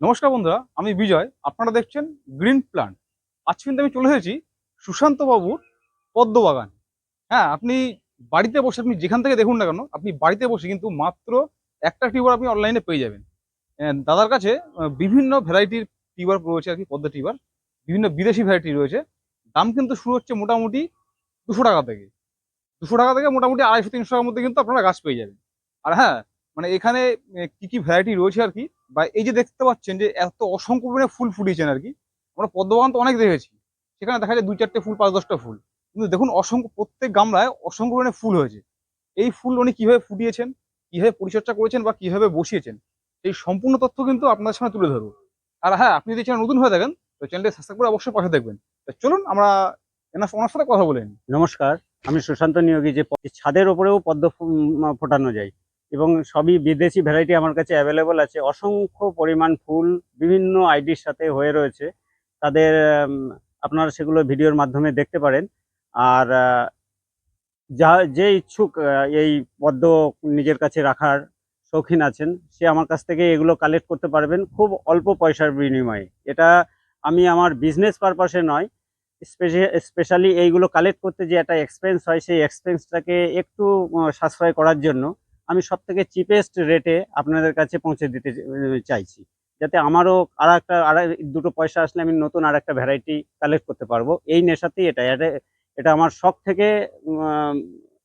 নমস্কার বন্ধুরা, আমি বিজয়। আপনারা দেখছেন গ্রিন প্ল্যান্ট আজ কিন্তু আমি চলে এসেছি সুশান্ত বাবুর পদ্ম বাগান হ্যাঁ আপনি বাড়িতে বসে, আপনি যেখান থেকে দেখুন না কেন, আপনি বাড়িতে বসে কিন্তু মাত্র একটা টিউবার আপনি অনলাইনে পেয়ে যাবেন। দাদার কাছে বিভিন্ন ভ্যারাইটির টিউবার রয়েছে আর কি, পদ্ম টিউবার বিভিন্ন বিদেশি ভ্যারাইটি রয়েছে। দাম কিন্তু শুরু হচ্ছে মোটামুটি দুশো টাকা থেকে। দুশো টাকা থেকে মোটামুটি আড়াইশো, তিনশো টাকার মধ্যে কিন্তু আপনারা গাছ পেয়ে যাবেন। আর হ্যাঁ মানে এখানে কি কি ভ্যারাইটি রয়েছে আর কি বা এই যে দেখতে পাচ্ছেন যে এত অসংখ্য পরিমাণে ফুল ফুটিয়েছেন আর কি, আমরা পদ্মবাগান তো অনেক দেখেছি, সেখানে দেখা যায় দুই চারটে ফুল, পাঁচ দশটা ফুল। কিন্তু দেখুন, অসংখ্য, প্রত্যেক গামলায় অসংখ্য পরিমাণে ফুল হয়েছে। এই ফুল উনি কীভাবে ফুটিয়েছেন, কীভাবে পরিচর্যা করেছেন বা কীভাবে বসিয়েছেন এই সম্পূর্ণ তথ্য কিন্তু আপনাদের সামনে তুলে ধরবো। আর হ্যাঁ আপনি যদি চ্যানেল নতুন হয়ে থাকেন, তো চ্যানেলটি সাবস্ক্রাইব করে অবশ্যই পাশে দেখবেন। চলুন, আমরা এনার ওনার সাথে কথা বলে নিই। নমস্কার, আমি সুশান্ত নিয়োগী, যে ছাদের ওপরেও পদ্ম ফোটানো যায়। এবং সবই বিদেশি ভ্যারাইটি আমার কাছে অ্যাভেলেবল আছে। অসংখ্য পরিমাণ ফুল বিভিন্ন আইডির সাথে হয়ে রয়েছে। তাদের আপনারা সেগুলো ভিডিওর মাধ্যমে দেখতে পারেন। আর যা, যে ইচ্ছুক এই পদ্ম নিজের কাছে রাখার শৌখিন আছেন, সে আমার কাছ থেকে এগুলো কালেক্ট করতে পারবেন খুব অল্প পয়সার বিনিময়ে। এটা আমি আমার বিজনেস পারপাসে নয় স্পেশালি এইগুলো কালেক্ট করতে যে একটা এক্সপেন্স হয়, সেই এক্সপেন্সটাকে একটু সাশ্রয় করার জন্য আমি সব থেকে চিপেস্ট রেটে আপনাদের কাছে পৌঁছে দিতে চাইছি। যাতে আমারও আর একটা আর, দুটো পয়সা আসলে আমি নতুন আর একটা ভ্যারাইটি কালেক্ট করতে পারব। এই নেশাতেই এটা এটা আমার শখ থেকে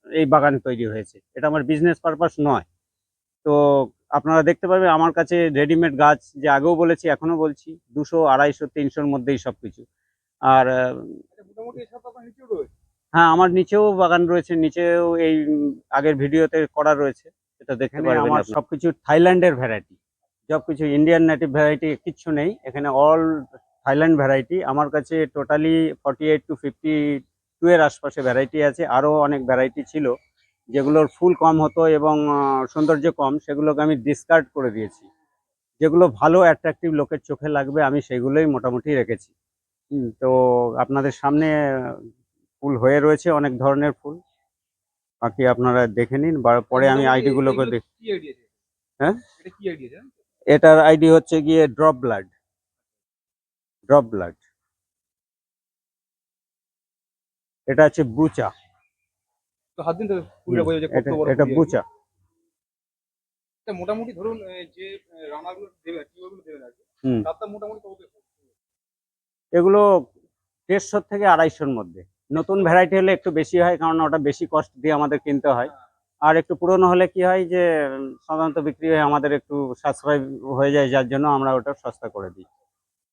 এই বাগান তৈরি হয়েছে। এটা আমার বিজনেস পারপাস নয়। তো আপনারা দেখতে পারবেন আমার কাছে রেডিমেড গাছ যে আগেও বলেছি, এখনও বলছি, দুশো, আড়াইশো, তিনশোর মধ্যেই সব কিছু আর মোটামুটি হ্যাঁ আমার নিচেও বাগান রয়েছে নিচেও এই আগের ভিডিওতে করা রয়েছে এটা দেখতে পারবেন আমার সবকিছু থাইল্যান্ডের ভ্যারাইটি সব কিছু ইন্ডিয়ান নেটিভ ভ্যারাইটি কিচ্ছু নেই এখানে অল থাইল্যান্ড ভ্যারাইটি আমার কাছে totally forty eight to fifty two এর আশপাশে ভ্যারাইটি আছে আরও অনেক ভ্যারাইটি ছিল যেগুলোর ফুল কম হতো এবং সৌন্দর্য কম সেগুলোকে আমি ডিসকার্ড করে দিয়েছি। যেগুলো ভালো অ্যাট্রাকটিভ লোকের চোখে লাগবে আমি সেগুলোই মোটামুটি রেখেছি। হুম, তো আপনাদের সামনে ফুল হয়ে রয়েছে অনেক ধরনের ফুল। বাকি আপনারা দেখে নিন পরে আমি মোটামুটি আইডি গুলোকে এগুলো দেখ হ্যাঁ? এটার আইডি হচ্ছে গিয়ে ড্রপ ব্লাড ড্রপ ব্লাড এটা হচ্ছে বুচা। এটা বুচা। মোটামুটি ধরুন যে রানাগুলো দেবে মোটামুটি এগুলো দেড়শো থেকে আড়াইশোর মধ্যে। নতুন ভ্যারাইটি হলে একটু বেশি হয়, কারণ ওটা বেশি কস্ট দিয়ে আমাদের কিনতে হয়। আর একটু পুরনো হলে কি হয় যে, সাধারণত বিক্রি হয়ে আমাদের একটু সাশ্রয় হয়ে যায়, যার জন্য আমরা ওটা সস্তা করে দিই।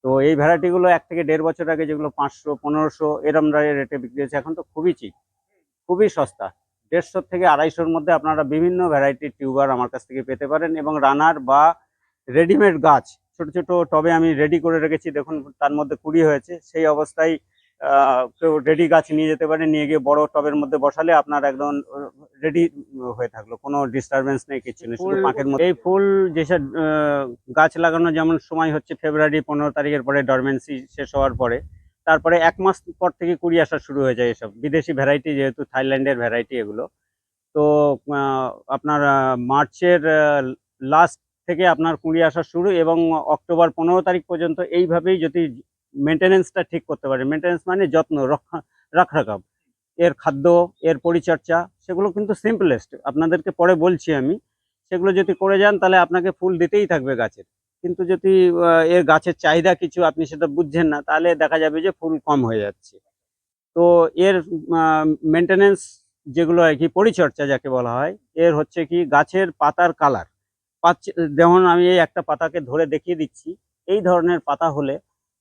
তো এই ভ্যারাইটিগুলো এক থেকে দেড় বছর আগে যেগুলো পাঁচশো, পনেরোশো এরম রেটে বিক্রি হয়েছে, এখন তো খুবই চিপ খুবই সস্তা। দেড়শো থেকে আড়াইশোর মধ্যে আপনারা বিভিন্ন ভ্যারাইটির টিউবার আমার কাছ থেকে পেতে পারেন এবং রানার বা রেডিমেড গাছ, ছোট ছোট টবে আমি রেডি করে রেখেছি, দেখুন তার মধ্যে কুড়ি হয়েছে, সেই অবস্থায় কেউ রেডি গাছ নিয়ে যেতে পারে নিয়ে গিয়ে বড় টবের মধ্যে বসালে আপনার একদম রেডি হয়ে থাকল। কোনো ডিস্টারবেন্স নেই কিছু নেই শুধু পাঁকের মধ্যে এই ফুল যেসব গাছ লাগানো যেমন সময় হচ্ছে ফেব্রুয়ারি পনেরো তারিখের পরে ডরমেন্সি শেষ হওয়ার পরে তারপরে এক মাস পর থেকে কুড়ি আসা শুরু হয়ে যায় এসব। বিদেশি ভ্যারাইটি যেহেতু থাইল্যান্ডের ভ্যারাইটি এগুলো। তো আপনার মার্চের লাস্ট থেকে আপনার কুড়ি আসা শুরু এবং অক্টোবর পনেরো তারিখ পর্যন্ত এইভাবেই যদি মেনটেনেন্সটা ঠিক করতে পারে। মেনটেনেন্স মানে যত্ন, রক্ষা রাখরাখাব এর খাদ্য, এর পরিচর্যা, সেগুলো কিন্তু সিম্পলেস্ট আপনাদেরকে পরে বলছি আমি। সেগুলো যদি করে যান, তাহলে আপনাকে ফুল দিতেই থাকবে গাছের। কিন্তু যদি এর গাছের চাহিদা কিছু আপনি সেটা বুঝছেন না, তাহলে দেখা যাবে যে ফুল কম হয়ে যাচ্ছে। তো এর মেনটেনেন্স যেগুলো আর কি পরিচর্যা যাকে বলা হয়, এর হচ্ছে কি গাছের পাতার কালার পাচ্ছে যেমন আমি এই একটা পাতাকে ধরে দেখিয়ে দিচ্ছি। এই ধরনের পাতা হলে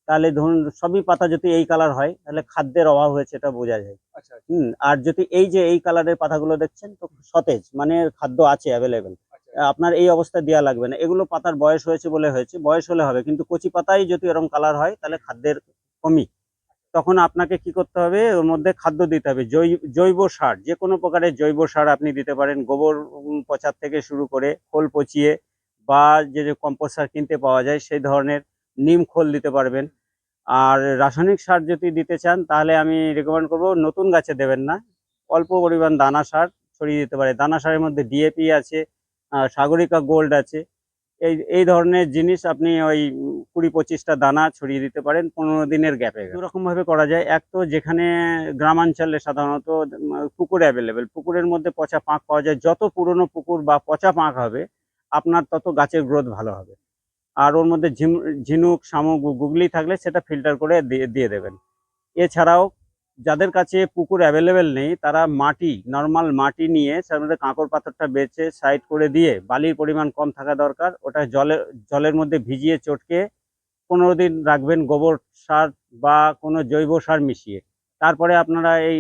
তাহলে ধরুন সবই পাতা যদি এই কালার হয় তাহলে খাদ্যের অভাব হয়েছে এটা বোঝা যায়। আচ্ছা আচ্ছা, হুম আর যদি এই যে এই কালারের পাতাগুলো দেখছেন তো সতেজ মানে খাদ্য আছে অ্যাভেলেবেল আচ্ছা। আপনার এই অবস্থা দেওয়া লাগবে না। এগুলো পাতার বয়স হয়েছে বলে হয়েছে বয়স হলে হবে। কিন্তু কচি পাতায় যদি এরকম কালার হয় তাহলে খাদ্যের কমি। তখন আপনাকে কি করতে হবে? ওর মধ্যে খাদ্য দিতে হবে। জৈব সার যে কোনো প্রকারের জৈব সার আপনি দিতে পারেন। গোবর পচার থেকে শুরু করে খোল পচিয়ে বা যে যে কম্পোস্ট সার কিনতে পাওয়া যায় সেই ধরনের নিম খোল দিতে পারবেন। আর রাসায়নিক সার যদি দিতে চান, তাহলে আমি রেকমেন্ড করব নতুন গাছে দেবেন না। অল্প পরিমাণ দানা সার ছড়িয়ে দিতে পারে। দানা সারের মধ্যে ডিএপি আছে সাগরিকা গোল্ড আছে। এই এই ধরনের জিনিস আপনি ওই কুড়ি পঁচিশটা দানা ছড়িয়ে দিতে পারেন, পনেরো দিনের গ্যাপে দু রকম করা যায়। এক তো যেখানে গ্রামাঞ্চলে সাধারণত পুকুর অ্যাভেলেবেল পুকুরের মধ্যে পচা পাঁক পাওয়া যায়। যত পুরনো পুকুর বা পচা পাঁক হবে, আপনার তত গাছের গ্রোথ ভালো হবে। আর ওর মধ্যে ঝিনুক, শামুক গুগলি থাকলে সেটা ফিল্টার করে দিয়ে দিয়ে দেবেন। এছাড়াও যাদের কাছে পুকুর অ্যাভেলেবেল নেই, তারা মাটি নর্মাল মাটি নিয়ে তার মধ্যে কাঁকড় পাথরটা বেছে সাইড করে দিয়ে বালির পরিমাণ কম থাকা দরকার। ওটা জলে, জলের মধ্যে ভিজিয়ে চটকে পনেরো দিন রাখবেন গোবর সার বা কোনো জৈব সার মিশিয়ে। তারপরে আপনারা এই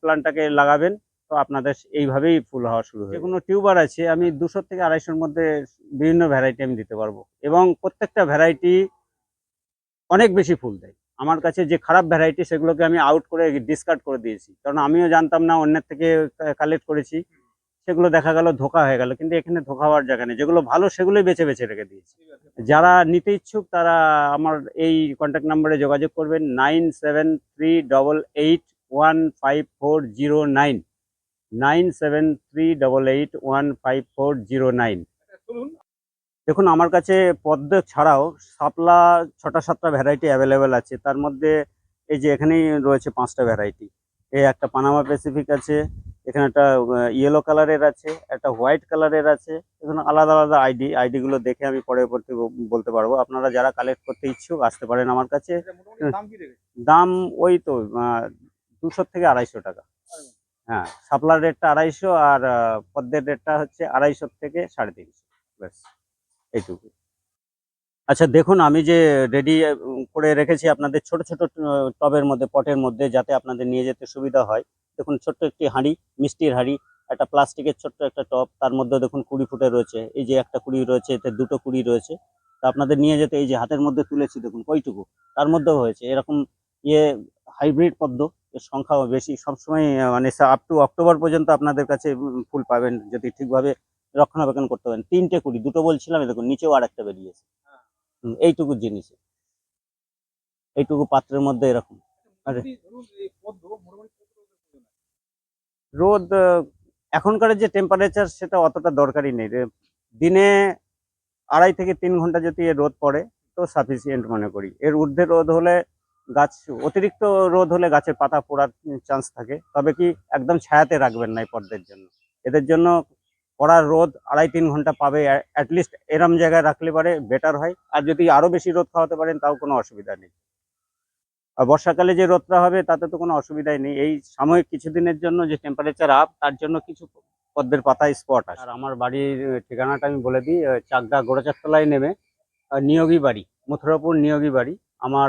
প্ল্যান্টটাকে লাগাবেন। তো আপনাদের এইভাবেই ফুল হওয়া শুরু হয় কোনো টিউবার আছে আমি দুশো থেকে আড়াইশোর মধ্যে বিভিন্ন ভ্যারাইটি আমি দিতে পারব। এবং প্রত্যেকটা ভ্যারাইটি অনেক বেশি ফুল দেয়। আমার কাছে যে খারাপ ভ্যারাইটি সেগুলোকে আমি আউট করে ডিসকার্ড করে দিয়েছি। কারণ আমিও জানতাম না অন্যের থেকে কালেক্ট করেছি। সেগুলো দেখা গেল ধোকা হয়ে গেল কিন্তু এখানে ধোকা হওয়ার জায়গা নেই। যেগুলো ভালো সেগুলোই বেছে বেছে রেখে দিয়েছি। যারা নিতে ইচ্ছুক তারা আমার এই কন্ট্যাক্ট নাম্বারে যোগাযোগ করবেন nine seven three double eight one five four zero nine. Nine seven three double eight one five four zero nine. দেখুন আমার কাছে পদ্ম ছাড়াও শাপলা ছটা সাতটা ভ্যারাইটি অ্যাভেলেবেল আছে। তার মধ্যে এই যে এখানেই রয়েছে পাঁচটা ভ্যারাইটি এই একটা পানামা প্যাসিফিক আছে এখানে একটা ইয়েলো কালারের আছে একটা হোয়াইট কালারের আছে। এখানে আলাদা আলাদা আইডি আইডিগুলো দেখে আমি পরে পরতে বলতে পারব। আপনারা যারা কালেক্ট করতে ইচ্ছুক আসতে পারেন আমার কাছে। দাম দাম ওই তো দুশো থেকে আড়াইশো টাকা। হ্যাঁ শাপলার রেটটা আড়াইশো আর পদ্মের রেটটা হচ্ছে আড়াইশো থেকে সাড়ে তিনশো। ব্যাস, এইটুকু। আচ্ছা দেখুন, আমি যে রেডি করে রেখেছি আপনাদের ছোট ছোট টবের মধ্যে, পটের মধ্যে, যাতে আপনাদের নিয়ে যেতে সুবিধা হয়। দেখুন, ছোট্ট একটি হাঁড়ি, মিষ্টির হাঁড়ি, একটা প্লাস্টিকের ছোট্ট একটা টব, তার মধ্যে দেখুন কুড়ি ফুটে রয়েছে। এই যে একটা কুড়ি রয়েছে, এতে দুটো কুড়ি রয়েছে। তা আপনাদের নিয়ে যেতে, এই যে হাতের মধ্যে তুলেছি, দেখুন কইটুকু তার মধ্যেও হয়েছে। এরকম ইয়ে হাইব্রিড পদ্ম সংখ্যাও বেশি। সবসময় মানে আপ টু অক্টোবর পর্যন্ত আপনাদের কাছে ফুল পাবেন যদি ঠিকভাবে রক্ষণাবেক্ষণ করতে পারেন। তিনটে কুড়ি, দুটো বলছিলাম দেখুন, নিচেও আর একটা বেরিয়েছে এইটুকু জিনিস। এইটুকু পাত্রের মধ্যে এরকম? রোদ এখনকার যে টেম্পারেচার সেটা অতটা দরকারই নেই। দিনে আড়াই থেকে তিন ঘণ্টা যদি রোদ পড়ে, তো সাফিসিয়েন্ট মনে করি। এর ঊর্ধ্বে রোদ হলে গাছ, অতিরিক্ত রোদ হলে গাছের পাতা পোড়ার চান্স থাকে। তবে কি একদম ছায়াতে রাখবেন না এই পদ্মের জন্য। এদের জন্য পড়ার রোদ আড়াই তিন ঘণ্টা পাবে অ্যাটলিস্ট এরম জায়গায় রাখলে পারে বেটার হয়। আর যদি আরও বেশি রোদ খাওয়াতে পারেন, তাও কোনো অসুবিধা নেই। আর বর্ষাকালে যে রোদটা হবে, তাতে তো কোনো অসুবিধাই নেই। এই সাময়িক কিছুদিনের জন্য যে টেম্পারেচার আপ তার জন্য কিছু পদ্মের পাতায় স্পট আছে। আর আমার বাড়ির ঠিকানাটা আমি বলে দিই চাকদা গোড়াচারতলায় নেমে নিয়োগী বাড়ি, মথুরাপুর নিয়োগী বাড়ি। আমার